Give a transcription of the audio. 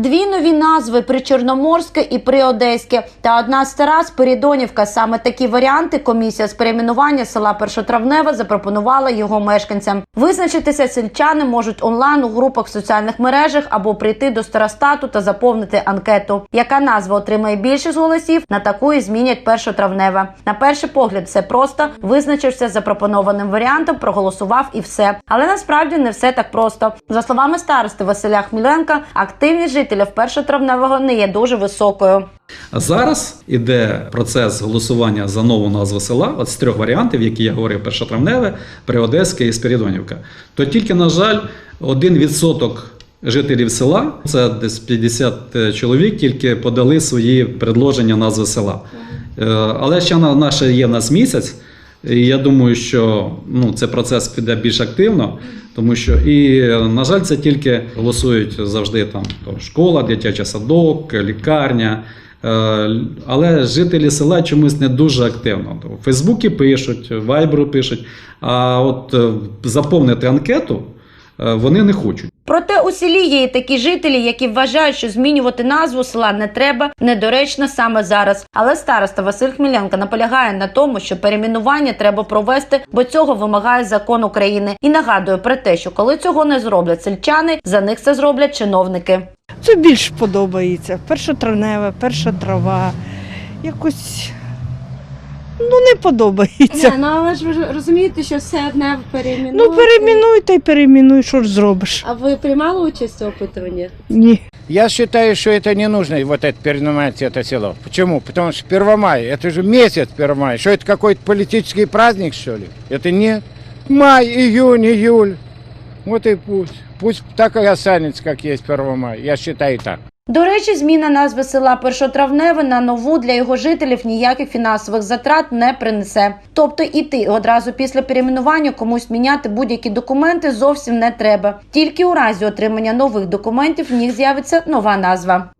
Дві нові назви Причорноморське і Приодеське та одна стара Спирідонівка. Саме такі варіанти комісія з перейменування села Першотравневе запропонувала його мешканцям. Визначитися сельчани можуть онлайн у групах в соціальних мережах або прийти до старостату та заповнити анкету. Яка назва отримає більшість голосів, на таку і змінять першотравневе. На перший погляд, все просто визначився запропонованим варіантом, проголосував і все. Але насправді не все так просто. За словами старости Василя Хміленка, активність жителів першотравневого не є дуже високою. А зараз іде процес голосування за нову назву села, от з трьох варіантів, які я говорив: першотравневе, Приодеське і Спірідонівка. То тільки, на жаль, один відсоток жителів села, це десь 50 чоловік, тільки подали свої предложення назви села. Е, Але ще на наше є в нас місяць. І я думаю, що ну, цей процес піде більш активно, тому що і, на жаль, це тільки голосують завжди там то школа, дитячий садок, лікарня. Е, Але жителі села чомусь не дуже активно. У Фейсбуці пишуть, Вайберу пишуть, а от е, заповнити анкету е, вони не хочуть. Проте у селі є і такі жителі, які вважають, що змінювати назву села не треба, недоречно саме зараз. Але староста Василь Хміленко наполягає на тому, що перейменування треба провести, бо цього вимагає закон України. І нагадує про те, що коли цього не зроблять сельчани, за них це зроблять чиновники. Це більш подобається. Першотравневе, перша трава. Якось ну не подобається. Ні, ну але ж ви ж розумієте, що все одне перейменуєте. Ну перейменуй та й перейменуй, що ж зробиш? А ви приймали участь у опитуванні? Ні. Я считаю, что это не нужно, вот это переименовать это село. Почему? Потому что Первомай, это же месяц Первомай. Что это какой-то политический праздник, что ли? Это нет. Май, июнь, июль. Вот и пусть. Пусть так и останется, как есть Первомай. Я считаю так. До речі, зміна назви села Першотравневе на нову для його жителів ніяких фінансових затрат не принесе. Тобто іти одразу після перейменування комусь міняти будь-які документи зовсім не треба. Тільки у разі отримання нових документів в них з'явиться нова назва.